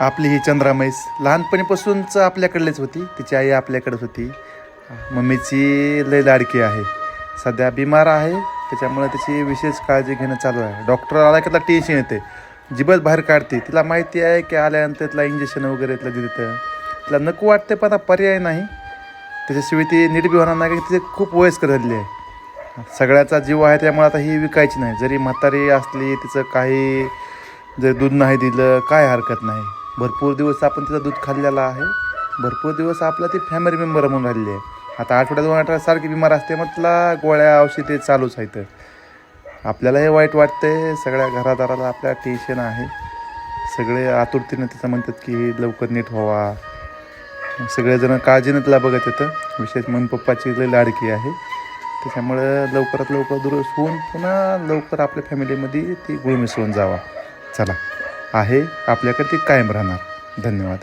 आपली ही चंद्रामैस लहानपणीपासूनच आपल्याकडलीच होती. तिची आई आपल्याकडेच होती. मम्मीची लय लाडकी आहे. सध्या बिमार आहे. त्याच्यामुळे त्याची विशेष काळजी घेणं चालू आहे. डॉक्टर आला की त्याला टेन्शन येते. जिबत बाहेर काढते. तिला माहिती आहे की आल्यानंतर तिला इंजेक्शन वगैरे तिला देतं तिला नको वाटते पण आता पर्याय नाही. त्याच्याशिवाय ती नीट होणार नाही की तिचे खूप वयस्कर झालेली आहे. सगळ्याचा जीव आहे त्यामुळे आता ही विकायची नाही. जरी म्हातारी असली तिचं काही जर दूध नाही दिलं काय हरकत नाही. भरपूर दिवस आपण तिचं दूध खाल्लेलं आहे. भरपूर दिवस आपला ती फॅमिली मेंबर म्हणून राहिली आहे. आता आठवड्यात दोन आठवड्यात सारखी बिमार असते म्हटला गोळ्या औषधे चालूच आहेत आपल्याला हे वाईट वाटतंय सगळ्या घरादाराला आपल्या टेन्शन आहे. सगळे आतुरतेनं तिचं म्हणतात की लवकर नीट व्हावा. सगळेजण काळजीनं तिला बघत येतं विशेष म्हणून पप्पाची लई लाडकी आहे. त्याच्यामुळं लवकरात लवकर दुरुस्त होऊन पुन्हा लवकर आपल्या फॅमिलीमध्ये ती गुळ मिसळून जावा. चला. आहे. आपल्याकडे ते कायम राहणार. धन्यवाद.